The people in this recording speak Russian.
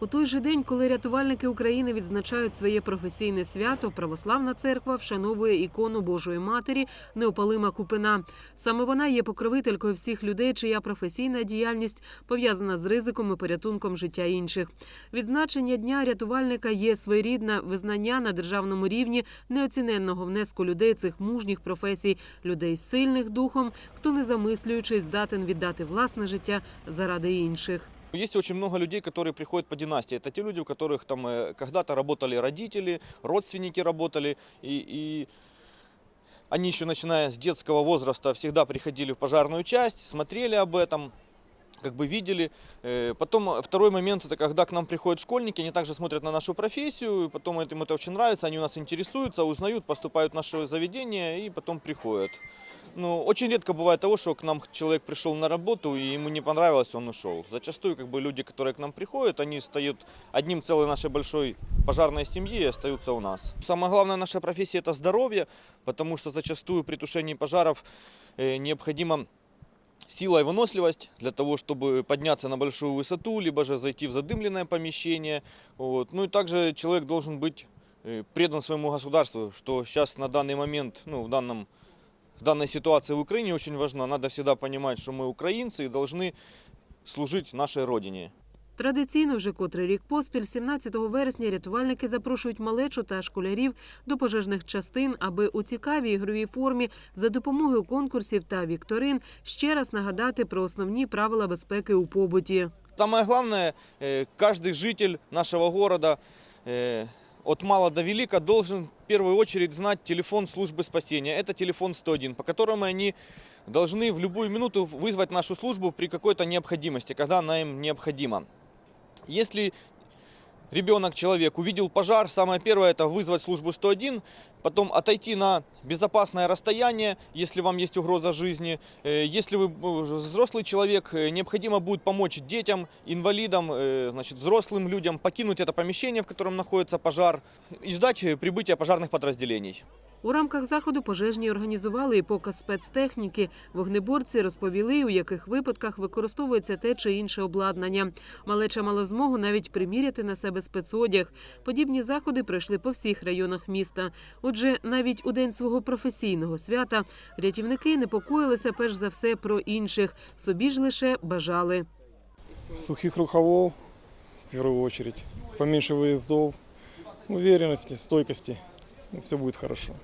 У той же день, коли рятувальники України відзначають своє професійне свято, православна церква вшановує ікону Божої Матері Неопалима Купина. Саме вона є покровителькою всіх людей, чия професійна діяльність пов'язана з ризиком і порятунком життя інших. Відзначення дня рятувальника є своєрідне визнання на державному рівні неоціненного внеску людей цих мужніх професій, людей сильних духом, хто не замислюючись здатен віддати власне життя заради інших. Есть очень много людей, которые приходят по династии. Это те люди, у которых там э, когда-то работали родители, родственники работали, и, и они еще начиная с детского возраста всегда приходили в пожарную часть, смотрели об этом, как бы видели. Э, Потом второй момент, это когда к нам приходят школьники, они также смотрят на нашу профессию, и потом им это очень нравится, они у нас интересуются, узнают, поступают в наше заведение и потом приходят. Ну, очень редко бывает того, что к нам человек пришел на работу и ему не понравилось, он ушел. Зачастую как бы люди, которые к нам приходят, они стают одним целой нашей большой пожарной семьи и остаются у нас. Самая главная наша профессия это здоровье, потому что зачастую при тушении пожаров э, необходимо сила и выносливость для того, чтобы подняться на большую высоту, либо же зайти в задымленное помещение. Вот. Ну и также человек должен быть э, предан своему государству, что сейчас на данный момент, ну, в, данном, в данной ситуации в Украине очень важно. Надо всегда понимать, что мы украинцы и должны служить нашей родине. Традиційно вже котрий рік поспіль, 17 вересня, рятувальники запрошують малечу та школярів до пожежних частин, аби у цікавій ігровій формі за допомогою конкурсів та вікторин ще раз нагадати про основні правила безпеки у побуті. Самое главное, э, каждый житель нашего города э, от мала до велика должен в первую очередь знать телефон службы спасения. Это телефон 101, по которому они должны в любую минуту вызвать нашу службу при какой-то необходимости, когда она им необходима. Если ребенок, человек увидел пожар, самое первое это вызвать службу 101, потом отойти на безопасное расстояние, если вам есть угроза жизни. Э, Если вы э, взрослый человек, э, необходимо будет помочь детям, инвалидам, значит, взрослым людям покинуть это помещение, в котором находится пожар, и ждать прибытия пожарных подразделений. У рамках заходу пожежні організували і показ спецтехніки. Вогнеборці розповіли, у яких випадках використовується те чи інше обладнання. Малеча мала змогу навіть приміряти на себе спецодяг. Подібні заходи пройшли по всіх районах міста. Отже, навіть у день свого професійного свята рятівники непокоїлися перш за все про інших. Собі ж лише бажали. сухих рукавов, в первую очередь, поменьше выездов, уверенности, стойкости. Все будет хорошо.